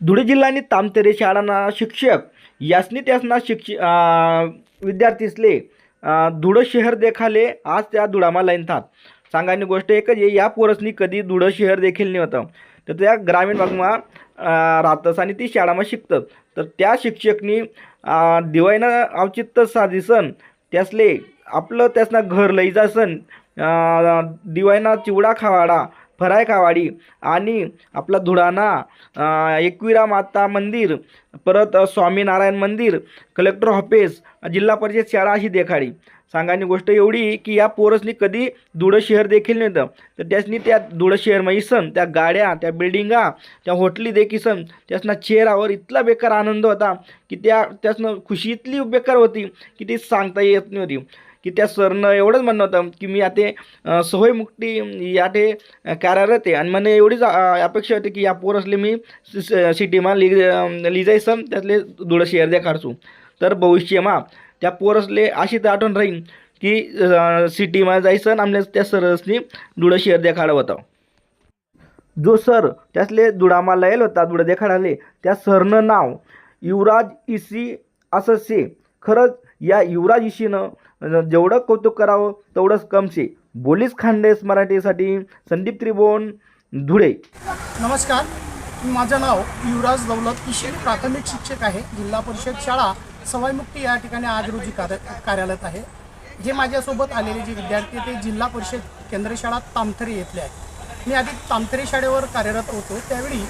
धुळे जिल्हानी तामतेरे शाळाना शिक्षक यासनी त्यासना शिक्ष विद्यार्थीसले धुळं शहर देखाले आज त्या धुळामा लाईनतात सांगायनी सांगायची गोष्ट एकच आहे या पोरसनी कधी धुळं शहर देखील नाही होतं. तर त्या ग्रामीण भागमा राहतस आणि ती शाळामा शिकतात तर त्या शिक्षकनी अं, दिवाळीनं औचित्य साधिसन त्यासले आपलं त्यासना घर लई जासन अं, दिवाळीना चिवडा खावाडा फरायखावाडी आणि आपला धुळाणा एकविरा माता मंदिर परत स्वामीनारायण मंदिर कलेक्टर ऑफिस जिल्हा परिषद शाळा अशी देखाडी. सांगायची गोष्ट एवढी की या पोरसनी कधी धुळं शहर देखील नव्हतं तर त्यासनी त्या धुळं शहरमध्ये सण त्या गाड्या त्या बिल्डिंगा त्या होटली देखीसन त्यासना चेहरावर इतला बेकार आनंद होता की त्या त्यासनं खुशी इतली बेकार होती की ती सांगता येत नव्हती. की त्या सरनं एवढंच म्हणणं होतं की मी आता सोयमुक्ती याठे या ते कार्यरत आहे. आणि मला एवढीच अपेक्षा होती की या पोरसले मी सिटीमा लि लिजायसन त्यातले धुळं शेअर द्या काढसू तर भविष्यमा त्या पोरसले अशी तर आठवण राहीन की सिटीमा जायसन आमल्या त्या सरसनी धुळं शेअर द्या काढ होतं. जो सर त्यातले दुडामा लयल होता दुडा देखाडाले त्या सरनं नाव युवराज इसी असं से खरंच या युवराज इशीनं म्हणजे जेवढं कौतुक करावं तेवढंच कमशी. बोलीस खांडेस मराठीसाठी संदीप त्रिभुवन धुळे. नमस्कार माझं नाव युवराज दौलत किशेर प्राथमिक शिक्षक आहे जिल्हा परिषद शाळा सवाईमुक्ती या ठिकाणी आज रोजी कार्य कार्यालयात आहे. जे माझ्यासोबत आलेले जे विद्यार्थी ते जिल्हा परिषद केंद्र शाळा तामथरे येथले आहेत. मी आधी तामथरे शाळेवर कार्यरत होतो. त्यावेळी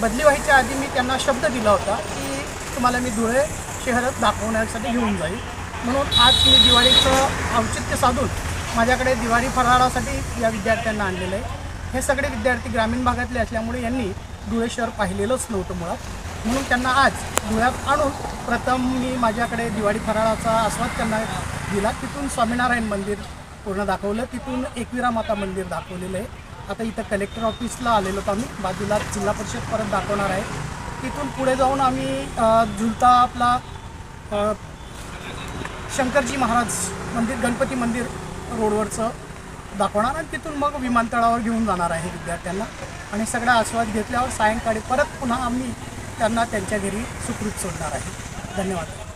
बदली व्हायच्या आधी मी त्यांना शब्द दिला होता की तुम्हाला मी धुळे शहरात दाखवण्यासाठी घेऊन जाईल. म्हणून आज मी दिवाळीचं औचित्य साधून माझ्याकडे दिवाळी फराळासाठी या विद्यार्थ्यांना आणलेलं आहे. हे सगळे विद्यार्थी ग्रामीण भागातले असल्यामुळे यांनी धुळे शहर पाहिलेलंच नव्हतं मुळात. म्हणून त्यांना आज धुळ्यात आणून प्रथम मी माझ्याकडे दिवाळी फराळाचा आस्वाद त्यांना दिला. तिथून स्वामीनारायण मंदिर पूर्ण दाखवलं. तिथून एकविरा माता मंदिर दाखवलेलं आहे. आता इथं कलेक्टर ऑफिसला आलेलो होतो आम्ही. बाजूला जिल्हा परिषद परत दाखवणार आहे. तिथून पुढे जाऊन आम्ही झुलता आपला शंकरजी महाराज मंदिर गणपती मंदिर रोडवरचं दाखवणार आणि तिथून मग विमानतळावर घेऊन जाणार आहे विद्यार्थ्यांना. आणि सगळा आस्वाद घेतल्यावर सायंकाळी परत पुन्हा आम्ही त्यांना त्यांच्या घरी सुखरूप सोडणार आहे. धन्यवाद.